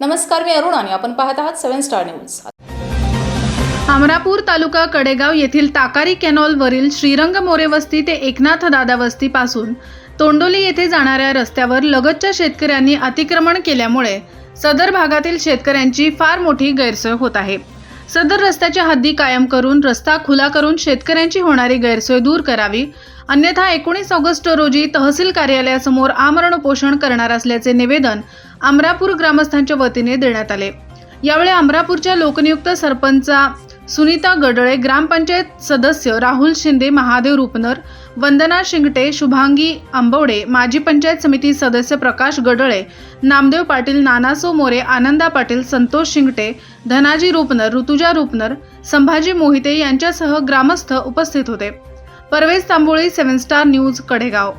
नमस्कार मी अरुण आणि आपण पाहत आहात seven star news. Amarapur taluka Kadegaon येथील ताकारी कॅनॉलवरील श्रीरंग मोरे वस्ती ते एकनाथ दादा वस्ती पासून तोंडोली येथे जाणाऱ्या रस्त्यावर लगतच्या शेतकऱ्यांनी अतिक्रमण केल्यामुळे सदर भागातील शेतकऱ्यांची फार मोठी गैरसोय होत आहे. सदर रस्त्याच्या हद्दी कायम करून रस्ता खुला करून शेतकऱ्यांची होणारी गैरसोय दूर करावी अन्यथा एकोणीस ऑगस्ट रोजी तहसील कार्यालयासमोर आमरण उपोषण करणार असल्याचे निवेदन अमरापूर ग्रामस्थांच्या वतीने देण्यात आले. यावेळी अमरापूरच्या लोकनियुक्त सरपंचा सुनीता गडळे ग्रामपंचायत सदस्य राहुल शिंदे महादेव रुपनर वंदना शिंगटे शुभांगी आंबवडे माजी पंचायत समिती सदस्य प्रकाश गडळे नामदेव पाटील नानासो मोरे आनंदा पाटील संतोष शिंगटे धनाजी रुपनर ऋतुजा रुपनर संभाजी मोहिते यांच्यासह ग्रामस्थ उपस्थित होते. Parvez Tamboli seven star news Kadegaon.